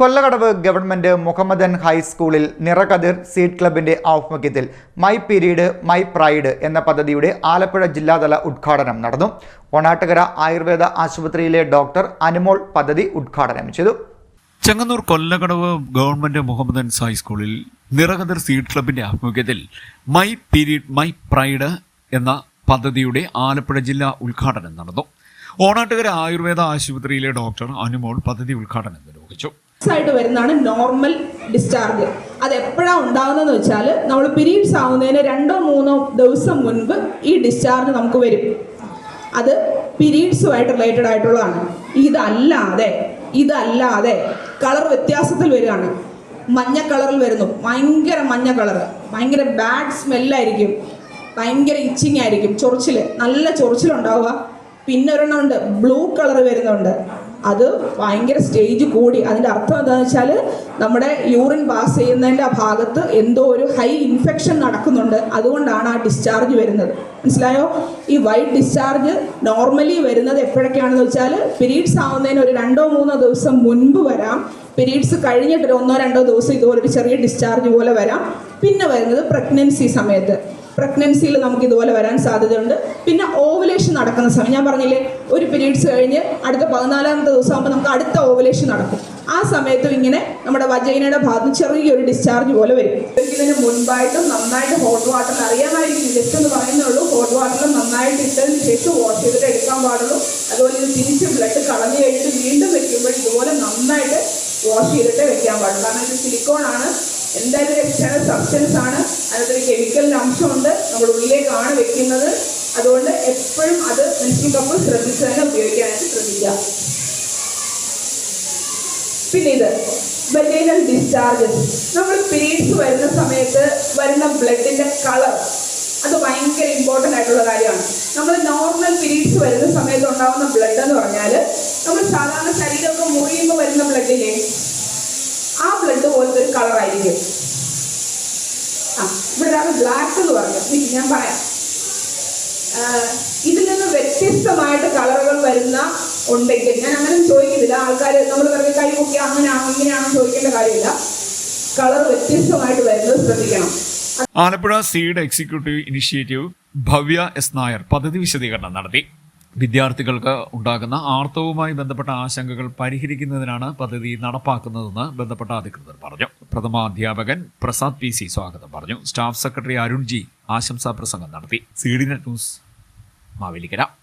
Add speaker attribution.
Speaker 1: Kollakadavu government Mohammedan ഹൈസ്കൂളിൽ നിറകതിർ seat ക്ലബിന്റെ ആഭിമുഖ്യത്തിൽ മൈ പീരീഡ് മൈ പ്രൈഡ് എന്ന പദ്ധതിയുടെ ആലപ്പുഴ ജില്ലാതല ഉദ്ഘാടനം നടന്നു. ഒണാട്ടുകര ആയുർവേദ ആശുപത്രിയിലെ ഡോക്ടർ അനുമോൾ പദ്ധതി ഉദ്ഘാടനം ചെയ്തു.
Speaker 2: ചെങ്ങന്നൂർ കൊല്ലകടവ് ഗവൺമെന്റ് മുഹമ്മദൻ ഹൈസ്കൂളിൽ നിറകതിർ സീറ്റ് ക്ലബിന്റെ ആഭിമുഖ്യത്തിൽ മൈ പീരീഡ് മൈ പ്രൈഡ് എന്ന പദ്ധതിയുടെ ആലപ്പുഴ ജില്ലാ ഉദ്ഘാടനം നടന്നു. ഓണാട്ടുകര ആയുർവേദ ആശുപത്രിയിലെ ഡോക്ടർ അനുമോൾ പദ്ധതി ഉദ്ഘാടനം നിർവഹിച്ചു.
Speaker 3: ആയിട്ട് വരുന്നതാണ് നോർമൽ ഡിസ്ചാർജ്. അത് എപ്പോഴാണ് ഉണ്ടാകുന്നതെന്ന് വെച്ചാൽ നമ്മൾ പീരീഡ്സ് ആവുന്നതിന് രണ്ടോ മൂന്നോ ദിവസം മുൻപ് ഈ ഡിസ്ചാർജ് നമുക്ക് വരും. അത് പീരീഡ്സുമായിട്ട് റിലേറ്റഡ് ആയിട്ടുള്ളതാണ്. ഇതല്ലാതെ ഇതല്ലാതെ കളർ വ്യത്യാസത്തിൽ വരികയാണ്. മഞ്ഞ കളറിൽ വരുന്നു. ഭയങ്കര മഞ്ഞ കളർ ഭയങ്കര ബാഡ് സ്മെല്ലായിരിക്കും ഭയങ്കര ഇച്ചിങ് ആയിരിക്കും. ചൊറിച്ചിൽ നല്ല ചൊറിച്ചിലുണ്ടാവുക. പിന്നെ ഒരെണ്ണം ഉണ്ട്. ബ്ലൂ കളർ വരുന്നുണ്ട്. അത് ഭയങ്കര സ്റ്റേജ് കൂടി. അതിന്റെ അർത്ഥം എന്താണെന്ന് വെച്ചാൽ നമ്മുടെ യൂറിൻ പാസ് ചെയ്യുന്നതിന്റെ ആ ഭാഗത്ത് എന്തോ ഒരു ഹൈ ഇൻഫെക്ഷൻ നടക്കുന്നുണ്ട്. അതുകൊണ്ടാണ് ആ ഡിസ്ചാർജ് വരുന്നത്. മനസ്സിലായോ? ഈ വൈറ്റ് ഡിസ്ചാർജ് നോർമലി വരുന്നത് എപ്പോഴൊക്കെയാണെന്ന് വെച്ചാൽ പിരീഡ്സ് ആവുന്നതിന് ഒരു രണ്ടോ മൂന്നോ ദിവസം മുൻപ് വരാം. പിരീഡ്സ് കഴിഞ്ഞിട്ട് ഒന്നോ രണ്ടോ ദിവസം ഇതുപോലൊരു ചെറിയ ഡിസ്ചാർജ് പോലെ വരാം. പിന്നെ വരുന്നത് പ്രഗ്നൻസി സമയത്ത്. പ്രഗ്നൻസിയിൽ നമുക്ക് ഇതുപോലെ വരാൻ സാധ്യതയുണ്ട്. പിന്നെ ഓവുലേഷൻ നടക്കുന്ന സമയം. ഞാൻ പറഞ്ഞില്ലേ ഒരു പീരീഡ്സ് കഴിഞ്ഞ് അടുത്ത പതിനാലാമത്തെ ദിവസം ആകുമ്പോൾ നമുക്ക് അടുത്ത ഓവലേഷൻ നടക്കും. ആ സമയത്തും ഇങ്ങനെ നമ്മുടെ വജൈനയുടെ ഭാഗത്ത് ചെറിയൊരു ഡിസ്ചാർജ് പോലെ വരും. ഇതിന് മുൻപായിട്ടും നന്നായിട്ട് ഹോട്ട് വാട്ടർ അറിയാമായിരിക്കും. ജസ്റ്റ് എന്ന് പറയുന്നുള്ളൂ ഹോട്ട് വാട്ടറിൽ നന്നായിട്ട് ഇട്ടതിന് ശേഷം വാഷ് ചെയ്തിട്ട് എടുക്കാൻ പാടുള്ളൂ. അതുപോലെ ഇത് തിരിച്ച് ബ്ലഡ് കളഞ്ഞു കഴിഞ്ഞിട്ട് വീണ്ടും വെക്കുമ്പോൾ ഇതുപോലെ നന്നായിട്ട് വാഷ് ചെയ്തിട്ട് വെക്കാൻ പാടുള്ളൂ. കാരണം ഇത് സിലിക്കോൺ ആണ്. എന്തായാലും എക്സ്റ്റേണൽ സബ്സ്റ്റൻസ് ആണ്. അതിനകത്തൊരു കെമിക്കലിന്റെ അംശമുണ്ട്. നമ്മൾ ഉള്ളിലേക്കാണ് വെക്കുന്നത്. അതുകൊണ്ട് എപ്പോഴും അത് മെൻസ്ട്രൽ കപ്പ് ശ്രദ്ധിച്ച് തന്നെ ഉപയോഗിക്കാനായിട്ട് ശ്രദ്ധിക്കുക. പിന്നെ ഇത് വെജൈനൽ ഡിസ്ചാർജസ് നമ്മൾ പീരീഡ്സ് വരുന്ന സമയത്ത് വരുന്ന ബ്ലഡിന്റെ കളർ അത് ഭയങ്കര ഇമ്പോർട്ടന്റ് ആയിട്ടുള്ള കാര്യമാണ്. നമ്മൾ നോർമൽ പീരീഡ്സ് വരുന്ന സമയത്ത് ഉണ്ടാകുന്ന ബ്ലഡ് എന്ന് പറഞ്ഞാൽ നമ്മൾ സാധാരണ ശരീരമൊക്കെ മുറിയുമ്പോൾ വരുന്ന ബ്ലഡില്ലേ ആ ബ്ലഡ് പോലത്തെ ഒരു കളറായിരിക്കും ആ ഇവിടെ ബ്ലാക്ക് എന്ന് പറഞ്ഞു. ഞാൻ പറയാം. ഇതിൽ നിന്ന് വ്യത്യസ്തമായിട്ട് കളറുകൾ വരുന്ന ഉണ്ടെങ്കിൽ ഞാൻ അങ്ങനെ ചോദിക്കുന്നില്ല. ആൾക്കാർ നമ്മൾ വെറുതെ കൈ പൊക്കി അങ്ങനെയാണോ ഇങ്ങനെയാണോ ചോദിക്കേണ്ട കാര്യമില്ല. കളർ വ്യത്യസ്തമായിട്ട് വരുന്നത് ശ്രദ്ധിക്കണം.
Speaker 2: Alappuzha seed executive initiative Bhavya S Nair പദ്ധതി വിശദീകരണം നടത്തി. വിദ്യാർത്ഥികൾക്ക് ഉണ്ടാകുന്ന ആർത്തവുമായി ബന്ധപ്പെട്ട ആശങ്കകൾ പരിഹരിക്കുന്നതിനാണ് പദ്ധതി നടപ്പാക്കുന്നതെന്ന് ബന്ധപ്പെട്ട അധികൃതർ പറഞ്ഞു. പ്രഥമ അധ്യാപകൻ പ്രസാദ് പി സി സ്വാഗതം പറഞ്ഞു. സ്റ്റാഫ് സെക്രട്ടറി അരുൺ ജി ആശംസാ പ്രസംഗം നടത്തി സീഡിനെറ്റ് ന്യൂസ് ma velikena